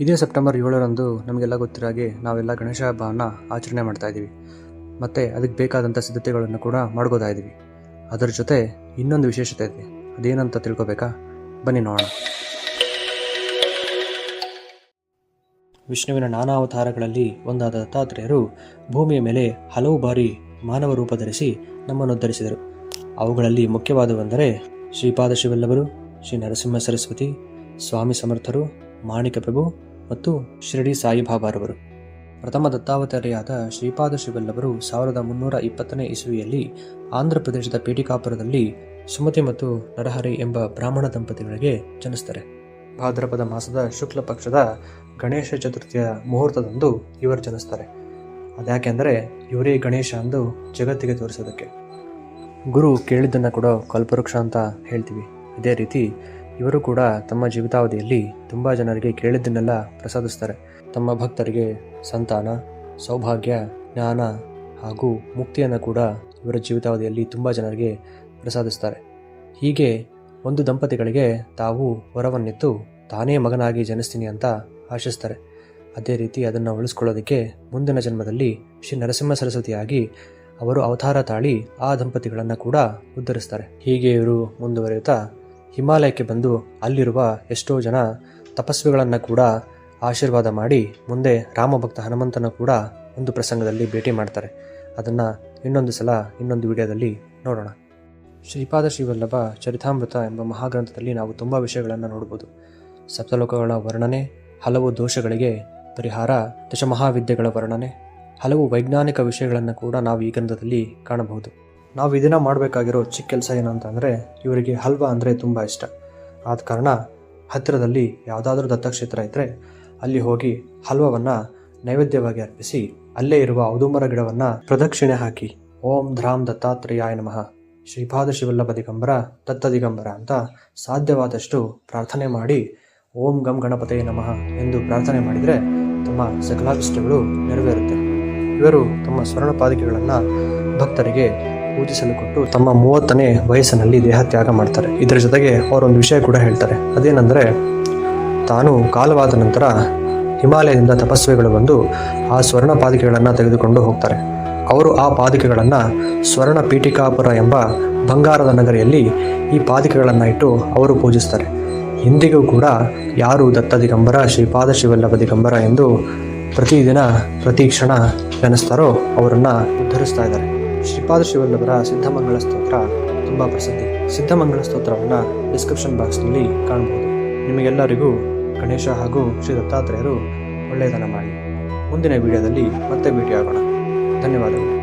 ಇದೇ ಸೆಪ್ಟೆಂಬರ್ ಏಳರಂದು ನಮಗೆಲ್ಲ ಗೊತ್ತಿರೋ ಹಾಗೆ ನಾವೆಲ್ಲ ಗಣೇಶ ಹಬ್ಬವನ್ನು ಆಚರಣೆ ಮಾಡ್ತಾ ಇದ್ದೀವಿ. ಮತ್ತು ಅದಕ್ಕೆ ಬೇಕಾದಂಥ ಸಿದ್ಧತೆಗಳನ್ನು ಕೂಡ ಮಾಡ್ಕೋತಾ ಇದ್ದೀವಿ. ಅದರ ಜೊತೆ ಇನ್ನೊಂದು ವಿಶೇಷತೆ ಇದೆ. ಅದೇನಂತ ತಿಳ್ಕೊಬೇಕಾ? ಬನ್ನಿ ನೋಡೋಣ. ವಿಷ್ಣುವಿನ ನಾನಾ ಅವತಾರಗಳಲ್ಲಿ ಒಂದಾದ ದತ್ತಾತ್ರೇಯರು ಭೂಮಿಯ ಮೇಲೆ ಹಲವು ಬಾರಿ ಮಾನವ ರೂಪ ಧರಿಸಿ ನಮ್ಮನ್ನು ಧರಿಸಿದರು ಅವುಗಳಲ್ಲಿ ಮುಖ್ಯವಾದವೆಂದರೆ ಶ್ರೀಪಾದ ಶಿವಲ್ಲಭರು, ಶ್ರೀ ನರಸಿಂಹ ಸರಸ್ವತಿ, ಸ್ವಾಮಿ ಸಮರ್ಥರು, ಮಾಣಿಕ ಪ್ರಭು ಮತ್ತು ಶಿರಡಿ ಸಾಯಿಬಾಬಾರವರು. ಪ್ರಥಮ ದತ್ತಾವತಾರಿಯಾದ ಶ್ರೀಪಾದ ಶಿವಲ್ಲವರು ಸಾವಿರದ ಮುನ್ನೂರ ಇಪ್ಪತ್ತನೇ ಇಸುವಿಯಲ್ಲಿ ಆಂಧ್ರ ಪ್ರದೇಶದ ಪೇಟಿಕಾಪುರದಲ್ಲಿ ಸುಮತಿ ಮತ್ತು ನರಹರಿ ಎಂಬ ಬ್ರಾಹ್ಮಣ ದಂಪತಿಗಳಿಗೆ ಜನಿಸ್ತಾರೆ ಭಾದ್ರಪದ ಮಾಸದ ಶುಕ್ಲ ಪಕ್ಷದ ಗಣೇಶ ಚತುರ್ಥಿಯ ಮುಹೂರ್ತದಂದು ಇವರು ಜನಿಸ್ತಾರೆ ಅದ್ಯಾಕೆಂದರೆ ಇವರೇ ಗಣೇಶ ಅಂದು ಜಗತ್ತಿಗೆ ತೋರಿಸೋದಕ್ಕೆ. ಗುರು ಕೇಳಿದ್ದನ್ನು ಕೂಡ ಕಲ್ಪವೃಕ್ಷ ಅಂತ ಹೇಳ್ತೀವಿ. ಇದೇ ರೀತಿ ಇವರು ಕೂಡ ತಮ್ಮ ಜೀವಿತಾವಧಿಯಲ್ಲಿ ತುಂಬ ಜನರಿಗೆ ಕೇಳಿದ್ದನ್ನೆಲ್ಲ ಪ್ರಸಾದಿಸ್ತಾರೆ. ತಮ್ಮ ಭಕ್ತರಿಗೆ ಸಂತಾನ, ಸೌಭಾಗ್ಯ, ಜ್ಞಾನ ಹಾಗೂ ಮುಕ್ತಿಯನ್ನು ಕೂಡ ಇವರ ಜೀವಿತಾವಧಿಯಲ್ಲಿ ತುಂಬ ಜನರಿಗೆ ಪ್ರಸಾದಿಸ್ತಾರೆ. ಹೀಗೆ ಒಂದು ದಂಪತಿಗಳಿಗೆ ತಾವು ವರವನ್ನಿತ್ತು ತಾನೇ ಮಗನಾಗಿ ಜನಿಸ್ತೀನಿ ಅಂತ ಆಶಿಸ್ತಾರೆ. ಅದೇ ರೀತಿ ಅದನ್ನು ಉಳಿಸ್ಕೊಳ್ಳೋದಕ್ಕೆ ಮುಂದಿನ ಜನ್ಮದಲ್ಲಿ ಶ್ರೀ ನರಸಿಂಹ ಸರಸ್ವತಿಯಾಗಿ ಅವರು ಅವತಾರ ತಾಳಿ ಆ ದಂಪತಿಗಳನ್ನು ಕೂಡ ಉದ್ಧರಿಸ್ತಾರೆ. ಹೀಗೆ ಇವರು ಮುಂದುವರಿಯುತ್ತಾ ಹಿಮಾಲಯಕ್ಕೆ ಬಂದು ಅಲ್ಲಿರುವ ಎಷ್ಟೋ ಜನ ತಪಸ್ವಿಗಳನ್ನು ಕೂಡ ಆಶೀರ್ವಾದ ಮಾಡಿ ಮುಂದೆ ರಾಮಭಕ್ತ ಹನುಮಂತನ ಕೂಡ ಒಂದು ಪ್ರಸಂಗದಲ್ಲಿ ಭೇಟಿ ಮಾಡ್ತಾರೆ. ಅದನ್ನು ಇನ್ನೊಂದು ಸಲ ಇನ್ನೊಂದು ವಿಡಿಯೋದಲ್ಲಿ ನೋಡೋಣ. ಶ್ರೀಪಾದ ಶ್ರೀವಲ್ಲಭ ಚರಿತಾಮೃತ ಎಂಬ ಮಹಾಗ್ರಂಥದಲ್ಲಿ ನಾವು ತುಂಬ ವಿಷಯಗಳನ್ನು ನೋಡ್ಬೋದು. ಸಪ್ತಲೋಕಗಳ ವರ್ಣನೆ, ಹಲವು ದೋಷಗಳಿಗೆ ಪರಿಹಾರ, ದಶಮಹಾವಿದ್ಯೆಗಳ ವರ್ಣನೆ, ಹಲವು ವೈಜ್ಞಾನಿಕ ವಿಷಯಗಳನ್ನು ಕೂಡ ನಾವು ಈ ಗ್ರಂಥದಲ್ಲಿ ಕಾಣಬಹುದು. ನಾವು ಇದನ್ನು ಮಾಡಬೇಕಾಗಿರೋ ಚಿಕ್ಕ ಕೆಲಸ ಏನಂತಂದರೆ ಇವರಿಗೆ ಹಲ್ವಾ ಅಂದರೆ ತುಂಬ ಇಷ್ಟ. ಆದ ಕಾರಣ ಹತ್ತಿರದಲ್ಲಿ ಯಾವುದಾದ್ರೂ ದತ್ತಕ್ಷೇತ್ರ ಇದ್ದರೆ ಅಲ್ಲಿ ಹೋಗಿ ಹಲ್ವವನ್ನು ನೈವೇದ್ಯವಾಗಿ ಅರ್ಪಿಸಿ ಅಲ್ಲೇ ಇರುವ ಔದುಂಬರ ಗಿಡವನ್ನು ಪ್ರದಕ್ಷಿಣೆ ಹಾಕಿ ಓಂ ಧ್ರಾಮ್ ದತ್ತಾತ್ರೇಯಾಯ ನಮಃ. ಶ್ರೀಪಾದ ಶಿವಲ್ಲಭ ದಿಗಂಬರ, ದತ್ತ ದಿಗಂಬರ ಅಂತ ಸಾಧ್ಯವಾದಷ್ಟು ಪ್ರಾರ್ಥನೆ ಮಾಡಿ ಓಂ ಗಂ ಗಣಪತೇ ನಮಃ ಎಂದು ಪ್ರಾರ್ಥನೆ ಮಾಡಿದರೆ ತಮ್ಮ ಸಕಲಾಭಿಷ್ಟಗಳು ನೆರವೇರುತ್ತೆ. ಇವರು ತಮ್ಮ ಸ್ವರ್ಣ ಪಾದಿಕೆಗಳನ್ನು ಭಕ್ತರಿಗೆ ಪೂಜಿಸಲು ಕೊಟ್ಟು ತಮ್ಮ ಮೂವತ್ತನೇ ವಯಸ್ಸಿನಲ್ಲಿ ದೇಹ ತ್ಯಾಗ ಮಾಡ್ತಾರೆ. ಇದರ ಜೊತೆಗೆ ಅವರೊಂದು ವಿಷಯ ಕೂಡ ಹೇಳ್ತಾರೆ. ಅದೇನೆಂದರೆ, ತಾನು ಕಾಲವಾದ ನಂತರ ಹಿಮಾಲಯದಿಂದ ತಪಸ್ವಿಗಳು ಬಂದು ಆ ಸ್ವರ್ಣ ಪಾದಿಕೆಗಳನ್ನು ತೆಗೆದುಕೊಂಡು ಹೋಗ್ತಾರೆ. ಅವರು ಆ ಪಾದಿಕೆಗಳನ್ನು ಸ್ವರ್ಣ ಪೀಠಿಕಾಪುರ ಎಂಬ ಬಂಗಾರದ ನಗರಿಯಲ್ಲಿ ಈ ಪಾದಿಕೆಗಳನ್ನು ಇಟ್ಟು ಅವರು ಪೂಜಿಸ್ತಾರೆ. ಇಂದಿಗೂ ಕೂಡ ಯಾರು ದತ್ತ ದಿಗಂಬರ ಶ್ರೀಪಾದ ಶಿವಲ್ಲಭ ದಿಗಂಬರ ಎಂದು ಪ್ರತಿದಿನ, ಪ್ರತಿ ಕ್ಷಣ ನೆನೆಸ್ತಾರೋ ಅವರನ್ನು ಉದ್ಧರಿಸ್ತಾ ಇದ್ದಾರೆ. ಶ್ರೀಪಾದ ಶಿವಲ್ಲಭರ ಸಿದ್ಧಮಂಗಳ ಸ್ತೋತ್ರ ತುಂಬ ಪ್ರಸಿದ್ಧಿ. ಸಿದ್ಧಮಂಗಳ ಸ್ತೋತ್ರವನ್ನು ಡಿಸ್ಕ್ರಿಪ್ಷನ್ ಬಾಕ್ಸ್ನಲ್ಲಿ ಕಾಣಬಹುದು. ನಿಮಗೆಲ್ಲರಿಗೂ ಗಣೇಶ ಹಾಗೂ ಶ್ರೀ ದತ್ತಾತ್ರೇಯರು ಒಳ್ಳೆಯದನ್ನು ಮಾಡಿ. ಮುಂದಿನ ವಿಡಿಯೋದಲ್ಲಿ ಮತ್ತೆ ಭೇಟಿಯಾಗೋಣ. ಧನ್ಯವಾದಗಳು.